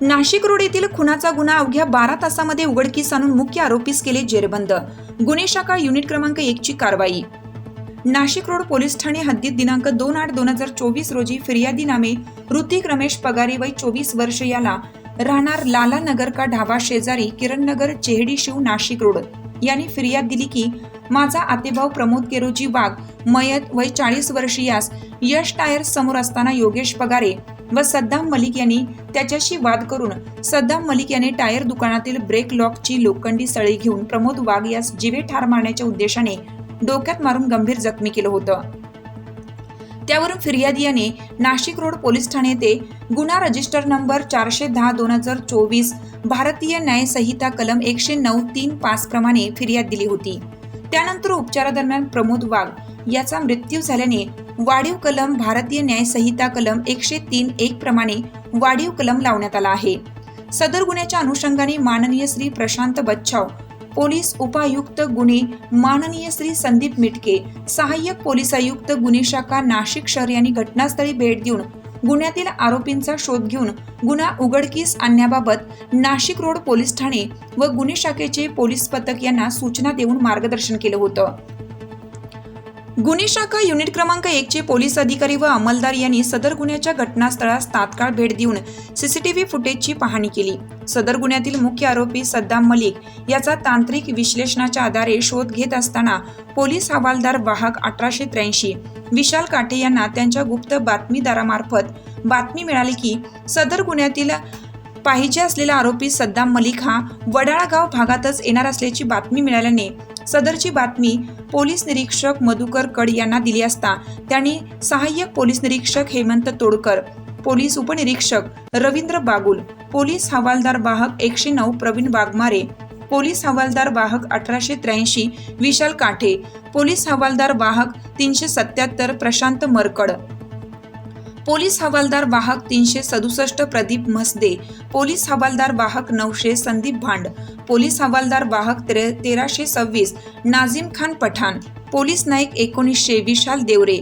Nashik road येथील खुनाचा गुन्हा अवघ्या बारा तासामध्ये उघडकीस आणून मुख्य आरोपीस केले जेरबंद. गुन्हे शाखा युनिट क्रमांक एक ची कारवाई. नाशिक रोड पोलीस ठाणे हद्दीत दिनांक दोन आठ दोन हजार चोवीस रोजी फिर्यादी नामे ऋतिक रमेश पगारे वय चोवीस वर्ष याला राहणार लाला नगर का ढाबा शेजारी किरण नगर चेहडी शिव नाशिक रोड यांनी फिर्याद दिली की माझा आतेभाऊ प्रमोद केरोजी वाघ मयत वय चाळीस वर्षीयास यश टायर समोर असताना योगेश पगारे व सद्दाम मलिक यांनी त्याच्याशी वाद करून सद्दाम मलिक याने टायर दुकानातील ब्रेक लॉकची लोखंडी सळी घेऊन प्रमोद वाघ यास जीवे ठार मारण्याच्या उद्देशाने डोक्यात मारून गंभीर जखमी केलं होतं. त्यावरून फिर्यादी याने नाशिक रोड पोलीस ठाणे येथे गुन्हा रजिस्टर नंबर चारशे दहा दोन हजार चोवीस भारतीय न्यायसंहिता कलम एकशे नऊ तीन पाच प्रमाणे फिर्याद दिली होती. त्यानंतर उपचारादरम्यान प्रमोद वाघ याचा मृत्यू झाल्याने वाढीव कलम भारतीय न्याय संहिता कलम एकशे तीन एक प्रमाणे वाढीव कलम लावण्यात आला आहे. सदर गुन्ह्याच्या अनुषंगाने माननीय श्री प्रशांत बच्छाव पोलीस उपायुक्त गुन्हे माननीय श्री संदीप मिटके सहाय्यक पोलीस आयुक्त गुन्हे शाखा नाशिक शहर यांनी घटनास्थळी भेट देऊन गुन्ह्यातील आरोपींचा शोध घेऊन गुन्हा उघडकीस आणण्याबाबत नाशिक रोड पोलीस ठाणे व गुन्हे शाखेचे पोलीस पथक यांना सूचना देऊन मार्गदर्शन केलं होतं. गुन्हे शाखा युनिट क्रमांक एकचे पोलीस अधिकारी व अंमलदार यांनी सदर गुन्ह्याच्या घटनास्थळास तात्काळ भेट देऊन सीसीटीव्ही फुटेजची पाहणी केली. सदर गुन्ह्यातील मुख्य आरोपी सद्दाम मलिक याचा तांत्रिक विश्लेषणाच्या आधारे शोध घेत असताना पोलीस हवालदार वाहक अठराशे त्र्याऐंशी विशाल काटे यांना त्यांच्या गुप्त बातमीदारामार्फत बातमी मिळाली की सदर गुन्ह्यातील पाहिजे असलेला आरोपी सद्दाम मलिक हा वडाळगाव भागातच येणार असल्याची बातमी मिळाल्याने सदरची बातमी पोलीस निरीक्षक मधुकर कड यांना दिली असता त्यांनी सहाय्यक पोलीस निरीक्षक हेमंत तोडकर पोलीस उपनिरीक्षक रवींद्र बागुल पोलीस हवालदार वाहक एकशे नऊ प्रवीण वाघमारे पोलीस हवालदार वाहक अठराशे त्र्याऐंशी विशाल काठे पोलीस हवालदार वाहक तीनशे सत्याहत्तर प्रशांत मरकड. पोलीस हवालदार वाहक तीनशे सदुसष्ट प्रदीप म्हसदे पोलीस हवालदार वाहक नऊशे संदीप भांड पोलीस हवालदार वाहक तेरा तेराशे सव्वीस नाझीम खान पठाण पोलीस नाईक एकोणीसशे विशाल देवरे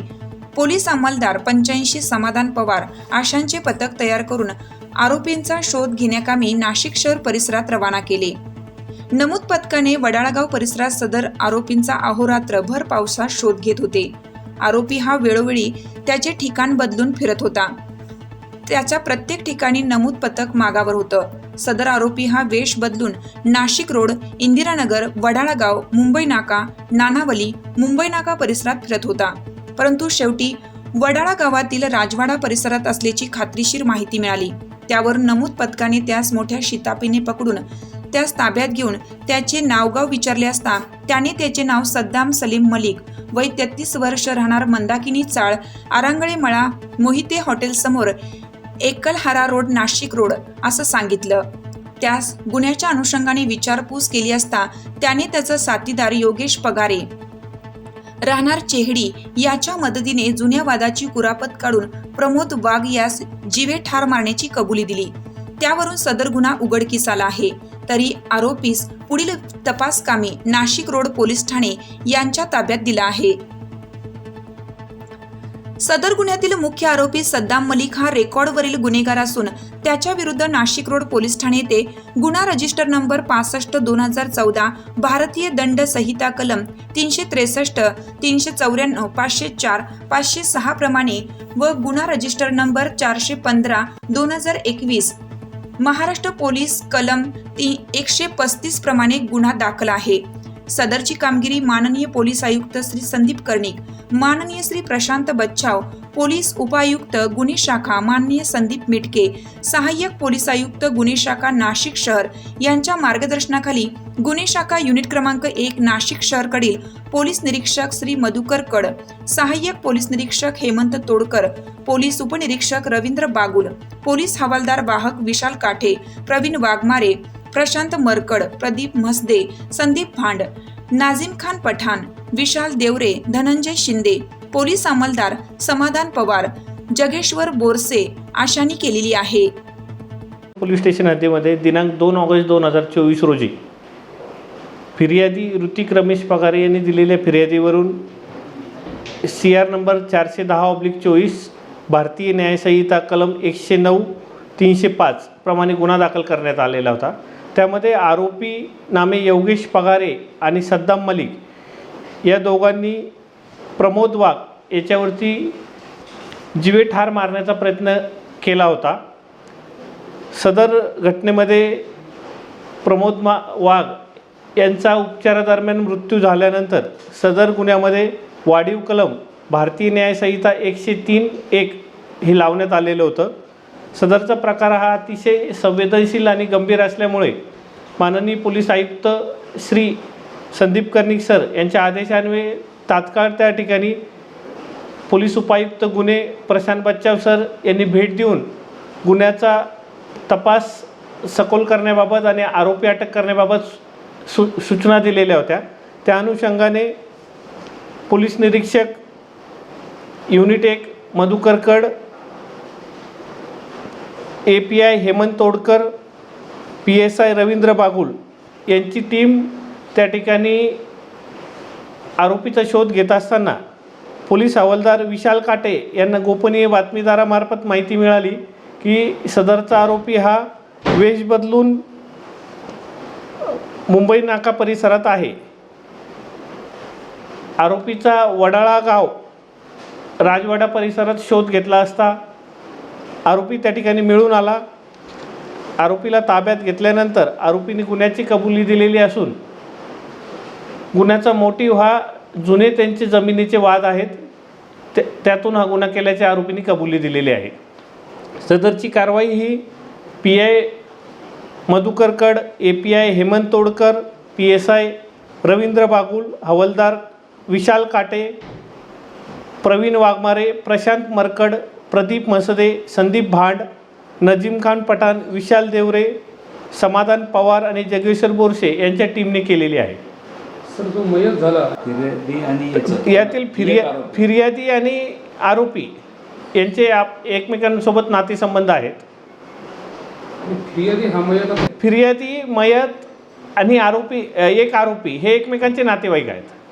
पोलीस अंमलदार पंच्याऐंशी समाधान पवार आशांचे पथक तयार करून आरोपींचा शोध घेण्याकामी नाशिक शहर परिसरात रवाना केले. नमूद पथकाने वडाळगाव परिसरात सदर आरोपींचा अहोरात्र भर पावसात शोध घेत होते. आरोपी हा वेळोवेळी त्याचे ठिकाण बदलून फिरत होता. त्याच्या प्रत्येक ठिकाणी नमूद पथक मागावर होतं. सदर आरोपी हा वेश बदलून नाशिक रोड इंदिरानगर वडाळागाव मुंबई नाका नानावली मुंबई नाका परिसरात फिरत होता. परंतु शेवटी वडाळा गावातील राजवाडा परिसरात असल्याची खात्रीशीर माहिती मिळाली. त्यावर नमूद पथकाने त्यास मोठ्या शितापीने पकडून त्यास ताब्यात घेऊन त्याचे नावगाव विचारले असता त्याने त्याचे नाव सद्दाम सलीम मलिक वय तेहतीस वर्ष राहणार मंदाकिनी चाळ आरांगळे मळा मोहिते हॉटेल समोर एकलहारा रोड नाशिक रोड असं सांगितलं. त्यास गुन्ह्याच्या अनुषंगाने विचारपूस केली असता त्याने त्याचा साथीदार योगेश पगारे. राहणार चेहडी याच्या मदतीने जुन्या वादाची कुरापत काढून प्रमोद वाघ यास जीवे ठार मारण्याची कबुली दिली. त्यावरून सदर गुन्हा उघडकीस आला आहे. तरी आरोपीस पुढील तपास कामे नाशिक रोड पोलीस ठाणे यांच्या ताब्यात दिला आहे. सदर गुन्ह्यातील मुख्य आरोपी सद्दाम मलिक हा रेकॉर्डवरील गुन्हेगार असून त्याच्या विरुद्ध नाशिक रोड पोलीस ठाणे येथे गुन्हा रजिस्टर नंबर पासष्ट दोन हजार चौदा भारतीय दंड संहिता कलम तीनशे त्रेसष्ट तीनशे चौऱ्याण्णव पाचशे चार पाचशे सहा प्रमाणे व गुन्हा रजिस्टर नंबर चारशे पंधरा दोन हजार एकवीस महाराष्ट्र पोलीस कलम ती एकशे पस्तीस प्रमाणे गुन्हा दाखल आहे. सदरची कामगिरी माननीय पोलीस आयुक्त श्री संदीप कर्णिक माननीय श्री प्रशांत बच्छाव पोलीस उपायुक्त गुन्हे शाखा माननीय संदीप मिटके सहाय्यक पोलीस आयुक्त गुन्हे शाखा नाशिक शहर यांच्या मार्गदर्शनाखाली गुन्हे शाखा युनिट क्रमांक एक नाशिक शहरकडील पोलीस निरीक्षक श्री मधुकर कड सहाय्यक पोलीस निरीक्षक हेमंत तोडकर पोलीस उपनिरीक्षक रवींद्र बागुल पोलीस हवालदार वाहक विशाल काठे प्रवीण वाघमारे प्रशांत मरकड प्रदीप म्हसदे संदीप भांड नाझीम खान पठाण विशाल देवरे धनंजय शिंदे पोलीस अंमलदार समाधान पवार जगेश्वर बोरसे आशांनी केलेली आहे. पोलीस स्टेशन हद्दीमध्ये दिनांक दोन ऑगस्ट दोन हजार चोवीस रोजी फिर्यादी ऋतिक रमेश पगारे यांनी दिलेल्या फिर्यादीवरून सी आर नंबर चारशे दहा ऑब्लिक चोवीस भारतीय न्यायसंहिता कलम एकशे नऊ तीनशे पाच प्रमाणे गुन्हा दाखल करण्यात आलेला होता. त्यामध्ये आरोपी नामे योगेश पगारे आणि सद्दाम मलिक या दोघांनी प्रमोद वाघ याच्यावरती जीवे ठार मारण्याचा प्रयत्न केला होता. सदर घटनेमध्ये प्रमोद मा वाघ यांचा उपचारादरम्यान मृत्यू झाल्यानंतर सदर गुन्ह्यामध्ये वाढीव कलम भारतीय न्यायसंहिता एकशे तीन एक हे लावण्यात आलेलं होतं. सदरचा प्रकार हा अतिशय संवेदनशील आणि गंभीर असल्यामुळे माननीय पोलीस आयुक्त श्री संदीप कर्णिक सर यांच्या आदेशान्वये तात्काळ त्या ठिकाणी पोलीस उपायुक्त गुन्हे प्रशांत बच्चाव सर यांनी भेट देऊन गुन्ह्याचा तपास सखोल करण्याबाबत आणि आरोपी अटक करण्याबाबत सू सूचना दिलेल्या होत्या. त्या अनुषंगाने पोलीस निरीक्षक युनिट एक Madhukar Kad A P I Hemant Todkar P S I Ravindra Bagul यांची टीम त्या ठिकाणी आरोपीचा शोध घेत असताना पोलीस हवालदार विशाल काटे यांना गोपनीय बातमीदारामार्फत माहिती मिळाली की सदरचा आरोपी हा वेश बदलून मुंबई नाका परिसरात आहे. आरोपीचा वडाळा गाव राजवाडा परिसरात शोध घेतला असता आरोपी त्या ठिकाणी मिळून आला. आरोपीला ताब्यात घेतल्यानंतर आरोपीने गुन्ह्याची कबुली दिलेली असून गुन्ह्याचा मोटिव्ह हा जुने त्यांचे जमिनीचे वाद आहेत. त्या त्यातून हा गुन्हा केल्याच्या आरोपीने कबुली दिलेली आहे. सदरची कारवाई ही P I Madhukar Kad A P I Hemant Todkar P S I Ravindra Bagul हवलदार विशाल काटे प्रवीण वाघमारे प्रशांत मरकड प्रदीप मसदे संदीप भांड नजीम खान पठाण विशाल देवरे समाधान पवार आणि जगेश्वर बोरसे यांच्या टीमने केलेली आहे. सर जो मयत झाला. फिर्यादी आणि याचं यातील फिर्या फिर्यादी आणि आरोपी यांचे आप एकमेकांसोबत नातेसंबंध आहेत. आणि फिर्यादी हा मयत आता फिर्यादी मयत आणि आरोपी एक आरोपी हे एकमेकांचे नातेवाईक आहेत.